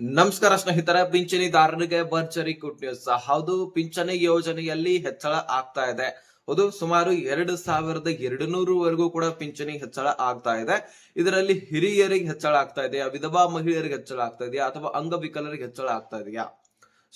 ನಮಸ್ಕಾರ ಸ್ನೇಹಿತರ ಪಿಂಚಣಿದಾರರಿಗೆ ಭರ್ಜರಿ ಗುಡ್ ನ್ಯೂಸ್ ಹೌದು, ಪಿಂಚಣಿ ಯೋಜನೆಯಲ್ಲಿ ಹೆಚ್ಚಳ ಆಗ್ತಾ ಇದೆ. ಅದು ಸುಮಾರು ಎರಡು ಸಾವಿರದ ಎರಡು ನೂರವರೆಗೂ ಕೂಡ ಪಿಂಚಣಿ ಹೆಚ್ಚಳ ಆಗ್ತಾ ಇದೆ. ಇದರಲ್ಲಿ ಹಿರಿಯರಿಗೆ ಹೆಚ್ಚಳ ಆಗ್ತಾ ಇದೆಯಾ? ವಿಧವಾ ಮಹಿಳೆಯರಿಗೆ ಹೆಚ್ಚಳ ಆಗ್ತಾ ಇದೆಯಾ? ಅಥವಾ ಅಂಗವಿಕಲರಿಗೆ ಹೆಚ್ಚಳ ಆಗ್ತಾ ಇದೆಯಾ?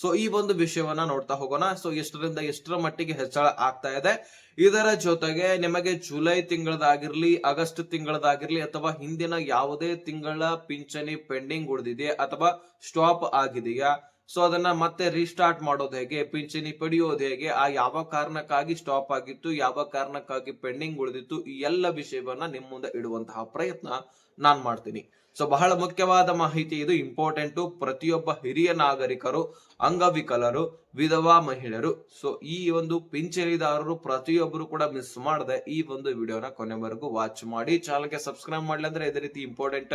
ಸೊ ಈ ಒಂದು ವಿಷಯವನ್ನ ನೋಡ್ತಾ ಹೋಗೋಣ. ಸೊ ಎಷ್ಟರಿಂದ ಎಷ್ಟರ ಮಟ್ಟಿಗೆ ಹೆಚ್ಚಳ ಆಗ್ತಾ ಇದೆ. ಇದರ ಜೊತೆಗೆ ನಿಮಗೆ ಜುಲೈ ತಿಂಗಳದಾಗಿರ್ಲಿ, ಆಗಸ್ಟ್ ತಿಂಗಳದಾಗಿರ್ಲಿ, ಅಥವಾ ಹಿಂದಿನ ಯಾವುದೇ ತಿಂಗಳ ಪಿಂಚಣಿ ಪೆಂಡಿಂಗ್ ಉಳಿದಿದೆ ಅಥವಾ ಸ್ಟಾಪ್ ಆಗಿದೆಯಾ? ಸೊ ಅದನ್ನ ಮತ್ತೆ ರೀಸ್ಟಾರ್ಟ್ ಮಾಡೋದು ಹೇಗೆ? ಪಿಂಚಣಿ ಪಡೆಯೋದು ಹೇಗೆ? ಆ ಯಾವ ಕಾರಣಕ್ಕಾಗಿ ಸ್ಟಾಪ್ ಆಗಿತ್ತು? ಯಾವ ಕಾರಣಕ್ಕಾಗಿ ಪೆಂಡಿಂಗ್ ಉಳಿದಿತ್ತು? ಈ ಎಲ್ಲ ವಿಷಯವನ್ನ ನಿಮ್ಮ ಮುಂದೆ ಇಡುವಂತಹ ಪ್ರಯತ್ನ ನಾನ್ ಮಾಡ್ತೀನಿ. ಸೊ ಬಹಳ ಮುಖ್ಯವಾದ ಮಾಹಿತಿ ಇದು. ಇಂಪಾರ್ಟೆಂಟು ಪ್ರತಿಯೊಬ್ಬ ಹಿರಿಯ ನಾಗರಿಕರು, ಅಂಗವಿಕಲರು, ವಿಧವಾ ಮಹಿಳೆಯರು. ಸೊ ಈ ಒಂದು ಪಿಂಚಣಿದಾರರು ಪ್ರತಿಯೊಬ್ಬರು ಕೂಡ ಮಿಸ್ ಮಾಡದೆ ಈ ಒಂದು ವಿಡಿಯೋನ ಕೊನೆವರೆಗೂ ವಾಚ್ ಮಾಡಿ. ಚಾನಲ್ಗೆ ಸಬ್ಸ್ಕ್ರೈಬ್ ಮಾಡಲಿ ಅಂದ್ರೆ ಇದೇ ರೀತಿ ಇಂಪಾರ್ಟೆಂಟ್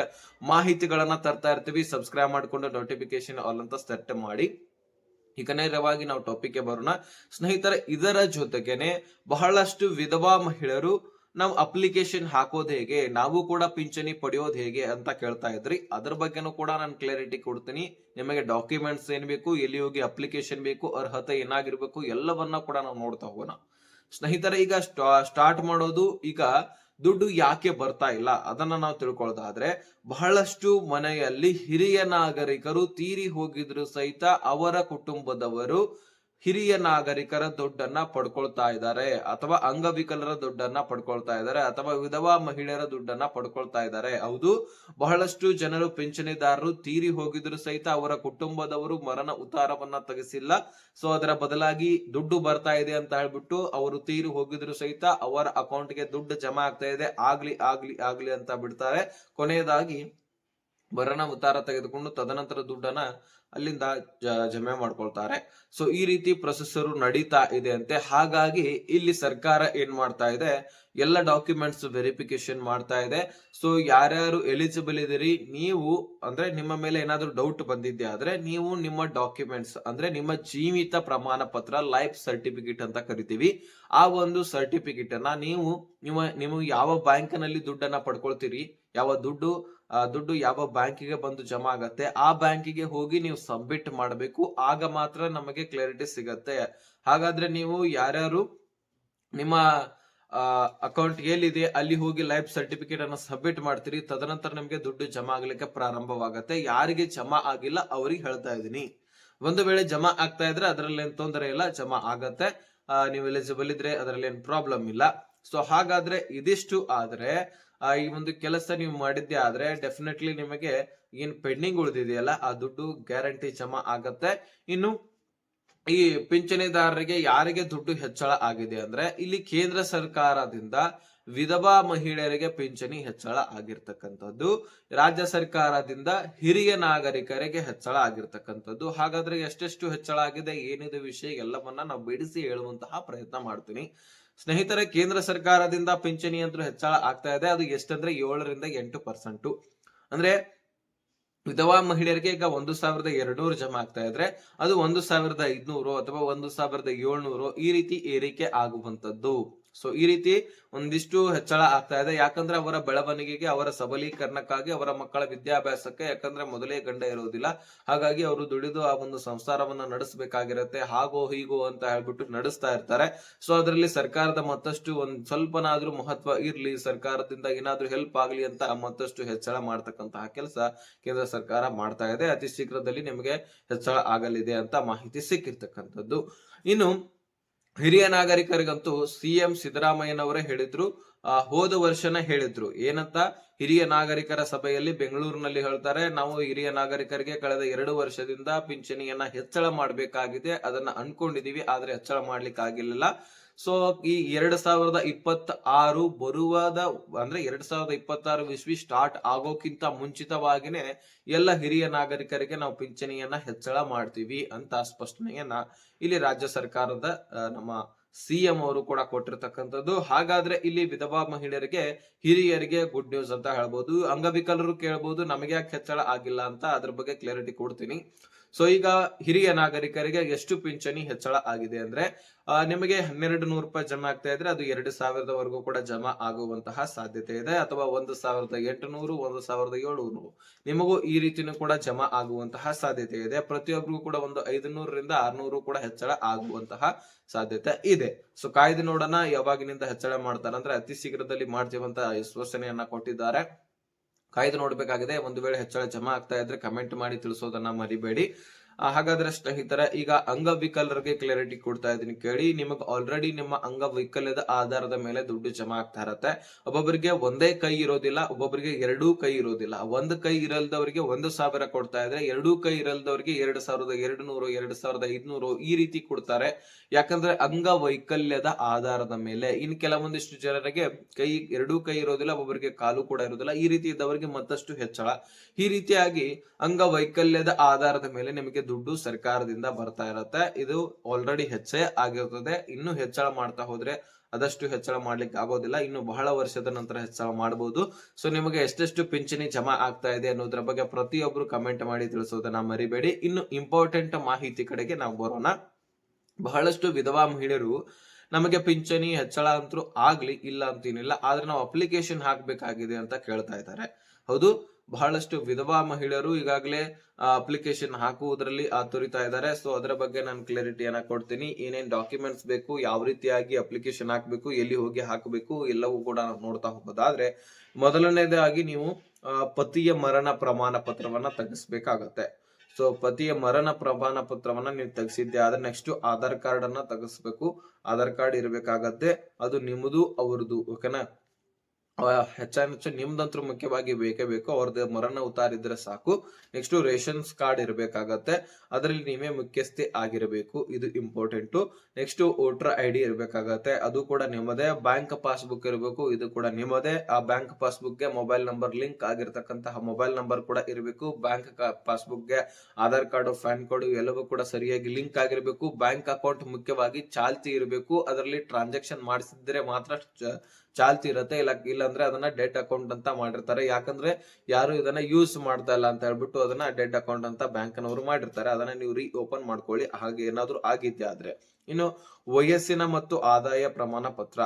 ಮಾಹಿತಿಗಳನ್ನ ತರ್ತಾ ಇರ್ತೀವಿ. ಸಬ್ಸ್ಕ್ರೈಬ್ ಮಾಡ್ಕೊಂಡು ನೋಟಿಫಿಕೇಶನ್ ಆಲ್ ಅಂತ ಸೆಟ್ ಮಾಡಿ. ಈಗ ನೇರವಾಗಿ ನಾವು ಟಾಪಿಕ್ಗೆ ಬರೋಣ. ಸ್ನೇಹಿತರೆ, ಇದರ ಜೊತೆಗೇನೆ ಬಹಳಷ್ಟು ವಿಧವಾ ಮಹಿಳೆಯರು ನಾವು ಅಪ್ಲಿಕೇಶನ್ ಹಾಕೋದು ಹೇಗೆ, ನಾವು ಕೂಡ ಪಿಂಚಣಿ ಪಡೆಯೋದು ಹೇಗೆ ಅಂತ ಕೇಳ್ತಾ ಇದ್ರಿ. ಅದ್ರ ಬಗ್ಗೆನೂ ಕೂಡ ನಾನು ಕ್ಲಾರಿಟಿ ಕೊಡ್ತೀನಿ. ನಿಮಗೆ ಡಾಕ್ಯುಮೆಂಟ್ಸ್ ಏನ್ ಬೇಕು, ಎಲ್ಲಿ ಹೋಗಿ ಅಪ್ಲಿಕೇಶನ್ ಬೇಕು, ಅರ್ಹತೆ ಏನಾಗಿರ್ಬೇಕು, ಎಲ್ಲವನ್ನ ಕೂಡ ನಾವು ನೋಡ್ತಾ ಹೋಗೋಣ. ಸ್ನೇಹಿತರೆ, ಈಗ ಸ್ಟಾರ್ಟ್ ಮಾಡೋದು ಈಗ ದುಡ್ಡು ಯಾಕೆ ಬರ್ತಾ ಇಲ್ಲ ಅದನ್ನ ನಾವು ತಿಳ್ಕೊಳ್ಳೋದಾದ್ರೆ ಬಹಳಷ್ಟು ಮನೆಯಲ್ಲಿ ಹಿರಿಯ ನಾಗರಿಕರು ತೀರಿ ಹೋಗಿದ್ರು ಸಹಿತ ಅವರ ಕುಟುಂಬದವರು ಹಿರಿಯ ನಾಗರಿಕರ ದುಡ್ಡನ್ನ ಪಡ್ಕೊಳ್ತಾ ಇದ್ದಾರೆ ಅಥವಾ ಅಂಗವಿಕಲರ ದುಡ್ಡನ್ನ ಪಡ್ಕೊಳ್ತಾ ಇದ್ದಾರೆ ಅಥವಾ ವಿಧವಾ ಮಹಿಳೆಯರ ದುಡ್ಡನ್ನ ಪಡ್ಕೊಳ್ತಾ ಇದ್ದಾರೆ. ಹೌದು, ಬಹಳಷ್ಟು ಜನರು ಪಿಂಚಣಿದಾರರು ತೀರಿ ಹೋಗಿದ್ರು ಸಹಿತ ಅವರ ಕುಟುಂಬದವರು ಮರಣ ಉತ್ತಾರವನ್ನ ತೆಗೆಸಿಲ್ಲ. ಸೊ ಅದರ ಬದಲಾಗಿ ದುಡ್ಡು ಬರ್ತಾ ಇದೆ ಅಂತ ಹೇಳ್ಬಿಟ್ಟು ಅವರು ತೀರಿ ಹೋಗಿದ್ರು ಸಹಿತ ಅವರ ಅಕೌಂಟ್ಗೆ ದುಡ್ಡು ಜಮಾ ಆಗ್ತಾ ಇದೆ. ಆಗ್ಲಿ ಆಗ್ಲಿ ಆಗ್ಲಿ ಅಂತ ಬಿಡ್ತಾರೆ. ಕೊನೆಯದಾಗಿ ಮರಣ ಉತ್ತಾರ ತೆಗೆದುಕೊಂಡು ತದನಂತರ ದುಡ್ಡನ್ನ ಅಲ್ಲಿಂದ ಜಮೆ ಮಾಡ್ಕೊಳ್ತಾರೆ. ಸೊ ಈ ರೀತಿ ಪ್ರೊಸೆಸರು ನಡೀತಾ ಇದೆ ಅಂತೆ ಹಾಗಾಗಿ ಇಲ್ಲಿ ಸರ್ಕಾರ ಏನ್ ಮಾಡ್ತಾ ಇದೆ? ಎಲ್ಲ ಡಾಕ್ಯುಮೆಂಟ್ಸ್ ವೆರಿಫಿಕೇಶನ್ ಮಾಡ್ತಾ ಇದೆ. ಸೊ ಯಾರ್ಯಾರು ಎಲಿಜಿಬಲ್ ಇದೀರಿ, ನೀವು ಅಂದ್ರೆ ನಿಮ್ಮ ಮೇಲೆ ಏನಾದ್ರೂ ಡೌಟ್ ಬಂದಿದ್ದೆ ಆದ್ರೆ ನೀವು ನಿಮ್ಮ ಡಾಕ್ಯುಮೆಂಟ್ಸ್ ಅಂದ್ರೆ ನಿಮ್ಮ ಜೀವಿತ ಪ್ರಮಾಣ ಪತ್ರ ಲೈಫ್ ಸರ್ಟಿಫಿಕೇಟ್ ಅಂತ ಕರಿತೀವಿ. ಆ ಒಂದು ಸರ್ಟಿಫಿಕೇಟ್ ಅನ್ನ ನೀವು ನಿಮ್ಮ, ನಿಮಗೆ ಯಾವ ಬ್ಯಾಂಕಿನಲ್ಲಿ ದುಡ್ಡನ್ನ ಪಡ್ಕೊಳ್ತೀರಿ, ಯಾವ ದುಡ್ಡು ದುಡ್ಡು ಯಾವ ಬ್ಯಾಂಕಿಗೆ ಬಂದು ಜಮಾ ಆಗತ್ತೆ, ಆ ಬ್ಯಾಂಕಿಗೆ ಹೋಗಿ ನೀವು ಸಬ್ಮಿಟ್ ಮಾಡಬೇಕು, ಆಗ ಮಾತ್ರ ನಮಗೆ ಕ್ಲಾರಿಟಿ ಸಿಗತ್ತೆ. ಹಾಗಾದ್ರೆ ನೀವು ಯಾರ್ಯಾರು ನಿಮ್ಮ ಅಕೌಂಟ್ ಎಲ್ಲಿದೆ ಅಲ್ಲಿ ಹೋಗಿ ಲೈಫ್ ಸರ್ಟಿಫಿಕೇಟ್ ಅನ್ನ ಸಬ್ಮಿಟ್ ಮಾಡ್ತೀರಿ, ತದನಂತರ ನಿಮಗೆ ದುಡ್ಡು ಜಮಾ ಆಗ್ಲಿಕ್ಕೆ ಪ್ರಾರಂಭವಾಗತ್ತೆ. ಯಾರಿಗೆ ಜಮಾ ಆಗಿಲ್ಲ, ಅವ್ರಿಗೆ ಹೇಳ್ತಾ ಇದೀನಿ ಒಂದು ವೇಳೆ ಜಮಾ ಆಗ್ತಾ ಇದ್ರೆ ಅದರಲ್ಲಿ ಏನ್ ತೊಂದರೆ ಇಲ್ಲ, ಜಮಾ ಆಗತ್ತೆ. ನೀವು ಎಲಿಜಿಬಲ್ ಇದ್ರೆ ಅದರಲ್ಲಿ ಏನ್ ಪ್ರಾಬ್ಲಮ್ ಇಲ್ಲ. ಸೊ ಹಾಗಾದ್ರೆ ಇದಿಷ್ಟು. ಆದ್ರೆ ಈ ಒಂದು ಕೆಲಸ ನೀವು ಮಾಡಿದ್ದೆ ಆದ್ರೆ ಡೆಫಿನೆಟ್ಲಿ ನಿಮಗೆ ಏನ್ ಪೆಂಡಿಂಗ್ ಉಳಿದಿದೆಯಲ್ಲ, ಆ ದುಡ್ಡು ಗ್ಯಾರಂಟಿ ಜಮಾ ಆಗತ್ತೆ. ಇನ್ನು ಈ ಪಿಂಚಣಿದಾರರಿಗೆ ಯಾರಿಗೆ ದುಡ್ಡು ಹೆಚ್ಚಳ ಆಗಿದೆ ಅಂದ್ರೆ ಇಲ್ಲಿ ಕೇಂದ್ರ ಸರ್ಕಾರದಿಂದ ವಿಧವಾ ಮಹಿಳೆಯರಿಗೆ ಪಿಂಚಣಿ ಹೆಚ್ಚಳ ಆಗಿರ್ತಕ್ಕಂಥದ್ದು, ರಾಜ್ಯ ಸರ್ಕಾರದಿಂದ ಹಿರಿಯ ನಾಗರಿಕರಿಗೆ ಹೆಚ್ಚಳ ಆಗಿರ್ತಕ್ಕಂಥದ್ದು. ಹಾಗಾದ್ರೆ ಎಷ್ಟೆಷ್ಟು ಹೆಚ್ಚಳ ಆಗಿದೆ, ಏನಿದೆ ವಿಷಯ, ಎಲ್ಲವನ್ನ ನಾವು ಬಿಡಿಸಿ ಹೇಳುವಂತಹ ಪ್ರಯತ್ನ ಮಾಡ್ತೀನಿ. ಸ್ನೇಹಿತರೆ, ಕೇಂದ್ರ ಸರ್ಕಾರದಿಂದ ಪಿಂಚಣಿ ಅಂತ ಹೆಚ್ಚಳ ಆಗ್ತಾ ಇದೆ. ಅದು ಎಷ್ಟಂದ್ರೆ ಏಳರಿಂದ ಎಂಟು ಪರ್ಸೆಂಟ್. ಅಂದ್ರೆ ವಿಧವಾ ಮಹಿಳೆಯರಿಗೆ ಈಗ ಒಂದು ಸಾವಿರದ ಎರಡ್ನೂರು ಜಮಾ ಆಗ್ತಾ ಇದ್ರೆ, ಅದು ಒಂದು ಸಾವಿರದ ಐದ್ನೂರು ಅಥವಾ ಒಂದು ಸಾವಿರದ ಏಳ್ನೂರು ಈ ರೀತಿ ಏರಿಕೆ ಆಗುವಂತದ್ದು ಸೊ ಈ ರೀತಿ ಒಂದಿಷ್ಟು ಹೆಚ್ಚಳ ಆಗ್ತಾ ಇದೆ. ಯಾಕಂದ್ರೆ ಅವರ ಬೆಳವಣಿಗೆಗೆ, ಅವರ ಸಬಲೀಕರಣಕ್ಕಾಗಿ, ಅವರ ಮಕ್ಕಳ ವಿದ್ಯಾಭ್ಯಾಸಕ್ಕೆ ಯಾಕಂದ್ರೆ ಮೊದಲೇ ಗಂಡ ಇರುವುದಿಲ್ಲ. ಹಾಗಾಗಿ ಅವರು ದುಡಿದು ಆ ಒಂದು ಸಂಸಾರವನ್ನ ನಡೆಸಬೇಕಾಗಿರುತ್ತೆ. ಹಾಗೋ, ಹೀಗೋ ಅಂತ ಹೇಳ್ಬಿಟ್ಟು ನಡೆಸ್ತಾ ಇರ್ತಾರೆ. ಸೊ ಅದರಲ್ಲಿ ಸರ್ಕಾರದ ಮತ್ತಷ್ಟು ಒಂದ್ ಸ್ವಲ್ಪನಾದ್ರೂ ಮಹತ್ವ ಇರ್ಲಿ, ಸರ್ಕಾರದಿಂದ ಏನಾದ್ರೂ ಹೆಲ್ಪ್ ಆಗ್ಲಿ ಅಂತ ಮತ್ತಷ್ಟು ಹೆಚ್ಚಳ ಮಾಡ್ತಕ್ಕಂತಹ ಕೆಲಸ ಕೇಂದ್ರ ಸರ್ಕಾರ ಮಾಡ್ತಾ ಇದೆ. ಅತಿ ಶೀಘ್ರದಲ್ಲಿ ನಿಮಗೆ ಹೆಚ್ಚಳ ಆಗಲಿದೆ ಅಂತ ಮಾಹಿತಿ ಸಿಕ್ಕಿರ್ತಕ್ಕಂಥದ್ದು. ಇನ್ನು ಹಿರಿಯ ನಾಗರಿಕರಿಗಂತೂ ಸಿಎಂ ಸಿದ್ದರಾಮಯ್ಯನವರೇ ಹೇಳಿದ್ರು ಆ, ಹೋದ ವರ್ಷನ ಹೇಳಿದ್ರು. ಏನಂತ? ಹಿರಿಯ ನಾಗರಿಕರ ಸಭೆಯಲ್ಲಿ ಬೆಂಗಳೂರಿನಲ್ಲಿ ಹೇಳ್ತಾರೆ ನಾವು ಹಿರಿಯ ನಾಗರಿಕರಿಗೆ ಕಳೆದ ಎರಡು ವರ್ಷದಿಂದ ಪಿಂಚಣಿಯನ್ನ ಹೆಚ್ಚಳ ಮಾಡಬೇಕಾಗಿದೆ ಅದನ್ನ ಅನ್ಕೊಂಡಿದೀವಿ ಆದ್ರೆ ಹೆಚ್ಚಳ ಮಾಡ್ಲಿಕ್ಕೆ ಆಗಿರ್ಲಿಲ್ಲ ಸೊ ಈ ಎರಡ್ ಸಾವಿರದ ಇಪ್ಪತ್ತ ಆರು ಬರುವಾದ, ಅಂದ್ರೆ ಎರಡ್ ಸಾವಿರದ ಇಪ್ಪತ್ತಾರು ಇಸ್ವಿ ಸ್ಟಾರ್ಟ್ ಆಗೋಕ್ಕಿಂತ ಮುಂಚಿತವಾಗಿನೇ ಎಲ್ಲ ಹಿರಿಯ ನಾಗರಿಕರಿಗೆ ನಾವು ಪಿಂಚಣಿಯನ್ನ ಹೆಚ್ಚಳ ಮಾಡ್ತೀವಿ ಅಂತ ಸ್ಪಷ್ಟನೆಯನ್ನ ಇಲ್ಲಿ ರಾಜ್ಯ ಸರ್ಕಾರದ ನಮ್ಮ ಸಿಎಂ ಅವರು ಕೂಡ ಕೊಟ್ಟಿರ್ತಕ್ಕಂಥದ್ದು. ಹಾಗಾದ್ರೆ ಇಲ್ಲಿ ವಿಧವಾ ಮಹಿಳೆಯರಿಗೆ, ಹಿರಿಯರಿಗೆ ಗುಡ್ ನ್ಯೂಸ್ ಅಂತ ಹೇಳ್ಬೋದು. ಅಂಗವಿಕಲರು ಕೇಳ್ಬೋದು, ನಮಗೆ ಯಾಕೆ ಹೆಚ್ಚಳ ಆಗಿಲ್ಲ ಅಂತ ಅದ್ರ ಬಗ್ಗೆ ಕ್ಲಾರಿಟಿ ಕೊಡ್ತೀನಿ. ಸೊ ಈಗ ಹಿರಿಯ ನಾಗರಿಕರಿಗೆ ಎಷ್ಟು ಪಿಂಚಣಿ ಹೆಚ್ಚಳ ಆಗಿದೆ ಅಂದ್ರೆ ನಿಮಗೆ ಹನ್ನೆರಡು ನೂರು ರೂಪಾಯಿ ಜಮಾ ಆಗ್ತಾ ಇದ್ರೆ ಅದು ಎರಡು ಸಾವಿರದವರೆಗೂ ಕೂಡ ಜಮಾ ಆಗುವಂತಹ ಸಾಧ್ಯತೆ ಇದೆ, ಅಥವಾ ಒಂದು ಸಾವಿರದ ಎಂಟುನೂರು, ಒಂದು ಸಾವಿರದ ಏಳುನೂರು. ನಿಮಗೂ ಈ ರೀತಿನೂ ಕೂಡ ಜಮಾ ಆಗುವಂತಹ ಸಾಧ್ಯತೆ ಇದೆ. ಪ್ರತಿಯೊಬ್ಬರಿಗೂ ಕೂಡ ಒಂದು ಐದುನೂರರಿಂದ ಆರ್ನೂರು ಕೂಡ ಹೆಚ್ಚಳ ಆಗುವಂತಹ ಸಾಧ್ಯತೆ ಇದೆ. ಸೊ ಕಾಯ್ದೆ ನೋಡೋಣ, ಯಾವಾಗಿನಿಂದ ಹೆಚ್ಚಳ ಮಾಡ್ತಾರೆ ಅಂದ್ರೆ ಅತಿ ಶೀಘ್ರದಲ್ಲಿ ಮಾಡ್ತೀವಂತ ಸೂಚನೆಯನ್ನ ಕೊಟ್ಟಿದ್ದಾರೆ. ಕಾಯ್ದು ನೋಡ್ಬೇಕಾಗಿದೆ. ಒಂದು ವೇಳೆ ಹೆಚ್ಚಳ ಜಮಾ ಆಗ್ತಾ ಇದ್ರೆ ಕಮೆಂಟ್ ಮಾಡಿ ತಿಳಿಸೋದನ್ನ ಮರಿಬೇಡಿ. ಹಾಗಾದ್ರೆ ಸ್ನೇಹಿತರ, ಈಗ ಅಂಗವಿಕಲರಿಗೆ ಕ್ಲಾರಿಟಿ ಕೊಡ್ತಾ ಇದೀನಿ ಕೇಳಿ. ನಿಮಗೆ ಆಲ್ರೆಡಿ ನಿಮ್ಮ ಅಂಗವೈಕಲ್ಯದ ಆಧಾರದ ಮೇಲೆ ದುಡ್ಡು ಜಮಾ ಆಗ್ತಾ ಇರತ್ತೆ. ಒಬ್ಬೊಬ್ಬರಿಗೆ ಒಂದೇ ಕೈ ಇರೋದಿಲ್ಲ ಒಬ್ಬೊಬ್ಬರಿಗೆ ಎರಡೂ ಕೈ ಇರೋದಿಲ್ಲ. ಒಂದು ಕೈ ಇರಲ್ದವರಿಗೆ ಒಂದು ಸಾವಿರ ಕೊಡ್ತಾ ಇದ್ರೆ, ಎರಡೂ ಕೈ ಇರಲ್ದವರಿಗೆ ಎರಡು ಸಾವಿರದ ಎರಡು ನೂರು ಎರಡು ಸಾವಿರದ ಐದ್ನೂರು ಈ ರೀತಿ ಕೊಡ್ತಾರೆ. ಯಾಕಂದ್ರೆ ಅಂಗವೈಕಲ್ಯದ ಆಧಾರದ ಮೇಲೆ. ಇನ್ ಕೆಲವೊಂದಿಷ್ಟು ಜನರಿಗೆ ಕೈ, ಎರಡೂ ಕೈ ಇರೋದಿಲ್ಲ ಒಬ್ಬೊಬ್ಬರಿಗೆ ಕಾಲು ಕೂಡ ಇರೋದಿಲ್ಲ. ಈ ರೀತಿ ಇದ್ದವರಿಗೆ ಮತ್ತಷ್ಟು ಹೆಚ್ಚಳ. ಈ ರೀತಿಯಾಗಿ ಅಂಗವೈಕಲ್ಯದ ಆಧಾರದ ಮೇಲೆ ನಿಮಗೆ ದುಡ್ಡು ಸರ್ಕಾರದಿಂದ ಬರ್ತಾ ಇರತ್ತೆ. ಇದು ಆಲ್ರೆಡಿ ಹೆಚ್ಚೇ ಆಗಿರ್ತದೆ. ಇನ್ನು ಹೆಚ್ಚಳ ಮಾಡ್ತಾ ಹೋದ್ರೆ ಅದಷ್ಟು ಹೆಚ್ಚಳ ಮಾಡ್ಲಿಕ್ಕೆ ಆಗೋದಿಲ್ಲ. ಇನ್ನು ಬಹಳ ವರ್ಷದ ನಂತರ ಹೆಚ್ಚಳ ಮಾಡಬಹುದು ಸೊ ನಿಮಗೆ ಎಷ್ಟೆಷ್ಟು ಪಿಂಚಣಿ ಜಮಾ ಆಗ್ತಾ ಇದೆ ಅನ್ನೋದ್ರ ಬಗ್ಗೆ ಪ್ರತಿಯೊಬ್ರು ಕಮೆಂಟ್ ಮಾಡಿ ತಿಳಿಸೋದನ್ನ ಮರಿಬೇಡಿ. ಇನ್ನು ಇಂಪಾರ್ಟೆಂಟ್ ಮಾಹಿತಿ ಕಡೆಗೆ ನಾವು ಬರೋಣ. ಬಹಳಷ್ಟು ವಿಧವಾ ಮಹಿಳೆಯರು ನಮಗೆ ಪಿಂಚಣಿ, ಹೆಚ್ಚಳ ಅಂತೂ ಆಗ್ಲಿ ಇಲ್ಲ ಅಂತೇನಿಲ್ಲ. ಆದ್ರೆ ನಾವು ಅಪ್ಲಿಕೇಶನ್ ಹಾಕ್ಬೇಕಾಗಿದೆ ಅಂತ ಕೇಳ್ತಾ ಇದ್ದಾರೆ. ಹೌದು? ಬಹಳಷ್ಟು ವಿಧವಾ ಮಹಿಳೆಯರು ಈಗಾಗಲೇ ಅಪ್ಲಿಕೇಶನ್ ಹಾಕುವುದರಲ್ಲಿ ತುರಿತಾ ಇದ್ದಾರೆ. ಸೊ ಅದರ ಬಗ್ಗೆ ನಾನು ಕ್ಲಾರಿಟಿಯನ್ನ ಕೊಡ್ತೀನಿ. ಏನೇನ್ ಡಾಕ್ಯುಮೆಂಟ್ಸ್ ಬೇಕು, ಯಾವ ರೀತಿಯಾಗಿ ಅಪ್ಲಿಕೇಶನ್ ಹಾಕಬೇಕು, ಎಲ್ಲಿ ಹೋಗಿ ಹಾಕಬೇಕು, ಎಲ್ಲವೂ ಕೂಡ ನಾವು ನೋಡ್ತಾ ಹೋಗೋದಾದ್ರೆ, ಮೊದಲನೇದಾಗಿ ನೀವು ಪತಿಯ ಮರಣ ಪ್ರಮಾಣ ಪತ್ರವನ್ನ ತೆಗೆಸ್ಬೇಕಾಗತ್ತೆ. ಸೊ ಪತಿಯ ಮರಣ ಪ್ರಮಾಣ ಪತ್ರವನ್ನ ನೀವು ತೆಗೆಸಿದ್ದೆ ಆದ್ರೆ ನೆಕ್ಸ್ಟ್ ಆಧಾರ್ ಕಾರ್ಡ್ ಅನ್ನ ತೆಗೆಸ್ಬೇಕು. ಆಧಾರ್ ಕಾರ್ಡ್ ಇರಬೇಕಾಗತ್ತೆ. ಅದು ನಿಮ್ಮದು ಅವರದು ಓಕೆನಾ ಹೆಚ್ಚಾನೆಚ್ಚು ನಿಮ್ಮದಂತೂ ಮುಖ್ಯವಾಗಿ ಬೇಕೇ ಬೇಕು. ಅವ್ರದ್ದು ಮರಣ ಉತ್ತಾರಿದ್ರೆ ಸಾಕು. ನೆಕ್ಸ್ಟ್ ರೇಷನ್ಸ್ ಕಾರ್ಡ್ ಇರಬೇಕಾಗತ್ತೆ. ಅದರಲ್ಲಿ ನೀವೇ ಮುಖ್ಯಸ್ಥೆ ಆಗಿರಬೇಕು. ಇದು important next voter I D ಇರಬೇಕಾಗತ್ತೆ. ಅದು ಕೂಡ ನಿಮ್ಮದೇ. ಬ್ಯಾಂಕ್ ಪಾಸ್ಬುಕ್ ಇರಬೇಕು. ಇದು ಕೂಡ ನಿಮ್ಮದೇ. ಆ ಬ್ಯಾಂಕ್ ಪಾಸ್ಬುಕ್ಗೆ ಮೊಬೈಲ್ ನಂಬರ್ ಲಿಂಕ್ ಆಗಿರ್ತಕ್ಕಂತಹ ಮೊಬೈಲ್ ನಂಬರ್ ಕೂಡ ಇರಬೇಕು. ಬ್ಯಾಂಕ್ ಪಾಸ್ಬುಕ್ಗೆ ಆಧಾರ್ ಕಾರ್ಡ್, ಪ್ಯಾನ್ ಕಾರ್ಡ್ ಎಲ್ಲವೂ ಕೂಡ ಸರಿಯಾಗಿ ಲಿಂಕ್ ಆಗಿರಬೇಕು. ಬ್ಯಾಂಕ್ ಅಕೌಂಟ್ ಮುಖ್ಯವಾಗಿ ಚಾಲ್ತಿ ಇರಬೇಕು. ಅದರಲ್ಲಿ ಟ್ರಾನ್ಸಾಕ್ಷನ್ ಮಾಡಿಸಿದ್ರೆ ಮಾತ್ರ ಚಾಲ್ತಿ ಇರತ್ತೆ, ಇಲ್ಲ ಇಲ್ಲಾಂದ್ರೆ ಅದನ್ನ ಡೆಡ್ ಅಕೌಂಟ್ ಅಂತ ಮಾಡಿರ್ತಾರೆ. ಯಾಕಂದ್ರೆ ಯಾರು ಇದನ್ನ ಯೂಸ್ ಮಾಡ್ತಾ ಇಲ್ಲ ಅಂತ ಹೇಳ್ಬಿಟ್ಟು ಅದನ್ನ ಡೆಡ್ ಅಕೌಂಟ್ ಅಂತ ಬ್ಯಾಂಕ್ನವರು ಮಾಡಿರ್ತಾರೆ. ಅದನ್ನ ನೀವು ರೀ ಓಪನ್ ಮಾಡ್ಕೊಳ್ಳಿ. ಹಾಗೆ ಏನಾದ್ರು ಆಗಿದ್ದೆ ಆದ್ರೆ. ಇನ್ನು ವಯಸ್ಸಿನ ಮತ್ತು ಆದಾಯ ಪ್ರಮಾಣ ಪತ್ರ.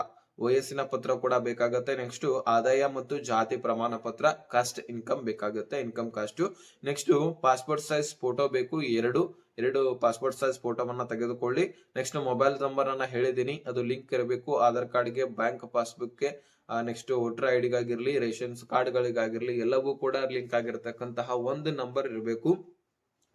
ವಯಸ್ಸಿನ ಪತ್ರ ಕೂಡ ಬೇಕಾಗುತ್ತೆ. ನೆಕ್ಸ್ಟ್ ಆದಾಯ ಮತ್ತು ಜಾತಿ ಪ್ರಮಾಣ ಪತ್ರ ಕಾಸ್ಟ್ ಇನ್ಕಮ್ ಬೇಕಾಗುತ್ತೆ. Income caste next passport size photo ಬೇಕು. ಎರಡು ಎರಡು ಪಾಸ್ಪೋರ್ಟ್ ಸೈಜ್ ಫೋಟೋವನ್ನ ತೆಗೆದುಕೊಳ್ಳಿ. ನೆಕ್ಸ್ಟ್ ಮೊಬೈಲ್ ನಂಬರ್ ಅನ್ನ ಹೇಳಿದೀನಿ ಅದು ಲಿಂಕ್ ಇರಬೇಕು. ಆಧಾರ್ ಕಾರ್ಡ್ಗೆ ಬ್ಯಾಂಕ್ ಪಾಸ್ಬುಕ್ಗೆ ನೆಕ್ಸ್ಟ್ ವೋಟರ್ ಐ ಡಿಗಾಗಿರ್ಲಿ ರೇಷನ್ಸ್ ಕಾರ್ಡ್ಗಳಿಗಾಗಿರ್ಲಿ ಎಲ್ಲವೂ ಕೂಡ ಲಿಂಕ್ ಆಗಿರ್ತಕ್ಕಂತಹ ಒಂದು ನಂಬರ್ ಇರಬೇಕು.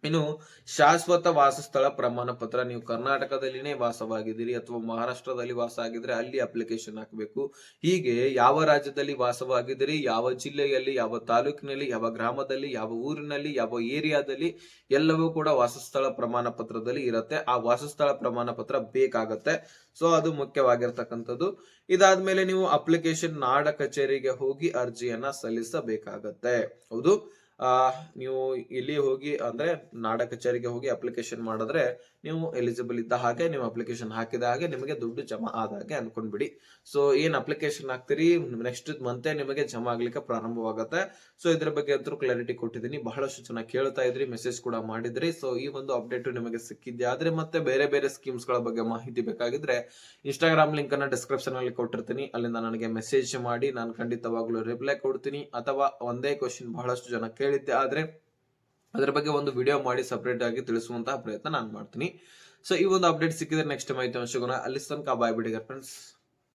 ಇನ್ನು ಶಾಶ್ವತ ವಾಸಸ್ಥಳ ಪ್ರಮಾಣ ಪತ್ರ, ನೀವು ಕರ್ನಾಟಕದಲ್ಲಿನೇ ವಾಸವಾಗಿದ್ದೀರಿ ಅಥವಾ ಮಹಾರಾಷ್ಟ್ರದಲ್ಲಿ ವಾಸ ಆಗಿದ್ರೆ ಅಲ್ಲಿ ಅಪ್ಲಿಕೇಶನ್ ಹಾಕಬೇಕು. ಹೀಗೆ ಯಾವ ರಾಜ್ಯದಲ್ಲಿ ವಾಸವಾಗಿದ್ದೀರಿ, ಯಾವ ಜಿಲ್ಲೆಯಲ್ಲಿ, ಯಾವ ತಾಲೂಕಿನಲ್ಲಿ, ಯಾವ ಗ್ರಾಮದಲ್ಲಿ, ಯಾವ ಊರಿನಲ್ಲಿ, ಯಾವ ಏರಿಯಾದಲ್ಲಿ ಎಲ್ಲವೂ ಕೂಡ ವಾಸಸ್ಥಳ ಪ್ರಮಾಣ ಪತ್ರದಲ್ಲಿ ಇರುತ್ತೆ. ಆ ವಾಸಸ್ಥಳ ಪ್ರಮಾಣ ಪತ್ರ ಬೇಕಾಗತ್ತೆ. ಸೊ ಅದು ಮುಖ್ಯವಾಗಿರ್ತಕ್ಕಂಥದ್ದು. ಇದಾದ್ಮೇಲೆ ನೀವು ಅಪ್ಲಿಕೇಶನ್ ನಾಡ ಕಚೇರಿಗೆ ಹೋಗಿ ಅರ್ಜಿಯನ್ನ ಸಲ್ಲಿಸಬೇಕಾಗತ್ತೆ. ಹೌದು? ನೀವು ಇಲ್ಲಿ ಹೋಗಿ ಅಂದ್ರೆ ನಾಡ ಕಚೇರಿಗೆ ಹೋಗಿ ಅಪ್ಲಿಕೇಶನ್ ಮಾಡಿದ್ರೆ ನೀವು ಎಲಿಜಿಬಲ್ ಇದ್ದ ಹಾಗೆ, ನೀವು ಅಪ್ಲಿಕೇಶನ್ ಹಾಕಿದ ಹಾಗೆ ನಿಮಗೆ ದುಡ್ಡು ಜಮಾ ಆದ ಹಾಗೆ ಅನ್ಕೊಂಡ್ಬಿಡಿ. ಸೊ ಏನ್ ಅಪ್ಲಿಕೇಶನ್ ಹಾಕ್ತೀರಿ? ನೆಕ್ಸ್ಟ್ ಮಂತೆ ನಿಮಗೆ ಜಮಾ ಆಗ್ಲಿಕ್ಕೆ ಪ್ರಾರಂಭವಾಗುತ್ತೆ. ಸೊ ಇದ್ರ ಬಗ್ಗೆ ಅಂತೂ ಕ್ಲಾರಿಟಿ ಕೊಟ್ಟಿದ್ದೀನಿ. ಬಹಳಷ್ಟು ಜನ ಕೇಳ್ತಾ ಇದ್ರಿ ಮೆಸೇಜ್ ಕೂಡ ಮಾಡಿದ್ರಿ. ಸೊ ಈ ಒಂದು ಅಪ್ಡೇಟ್ ನಿಮಗೆ ಸಿಕ್ಕಿದ್ದೆ ಆದ್ರೆ ಮತ್ತೆ ಬೇರೆ ಬೇರೆ ಸ್ಕೀಮ್ಸ್ಗಳ ಬಗ್ಗೆ ಮಾಹಿತಿ ಬೇಕಾಗಿದ್ರೆ ಇನ್ಸ್ಟಾಗ್ರಾಮ್ ಲಿಂಕ್ ಅನ್ನ ಡಿಸ್ಕ್ರಿಪ್ಷನ್ ಅಲ್ಲಿ ಕೊಟ್ಟಿರ್ತೀನಿ. ಅಲ್ಲಿಂದ ನನಗೆ ಮೆಸೇಜ್ ಮಾಡಿ, ನಾನು ಖಂಡಿತವಾಗ್ಲೂ ರಿಪ್ಲೈ ಕೊಡ್ತೀನಿ. ಅಥವಾ ಒಂದೇ ಕ್ವಶನ್ ಬಹಳಷ್ಟು ಜನ ಕೇಳಿದ್ದೆ, ಆದ್ರೆ ಅದರ ಬಗ್ಗೆ ಒಂದು ವಿಡಿಯೋ ಮಾಡಿ ಸಪ್ರೇಟ್ ಆಗಿ ತಿಳಿಸುವಂತಹ ಪ್ರಯತ್ನ ನಾನು ಮಾಡ್ತೀನಿ. ಸೊ ಈ ಒಂದು ಅಪ್ಡೇಟ್ ಸಿಕ್ಕಿದ್ರೆ ನೆಕ್ಸ್ಟ್ ಮಾಹಿತಿ ಸಿಗೋಣ ಅಲ್ಲಿ ತನಕ ಬಾಯ್ ಬಿಡಿ ಫ್ರೆಂಡ್ಸ್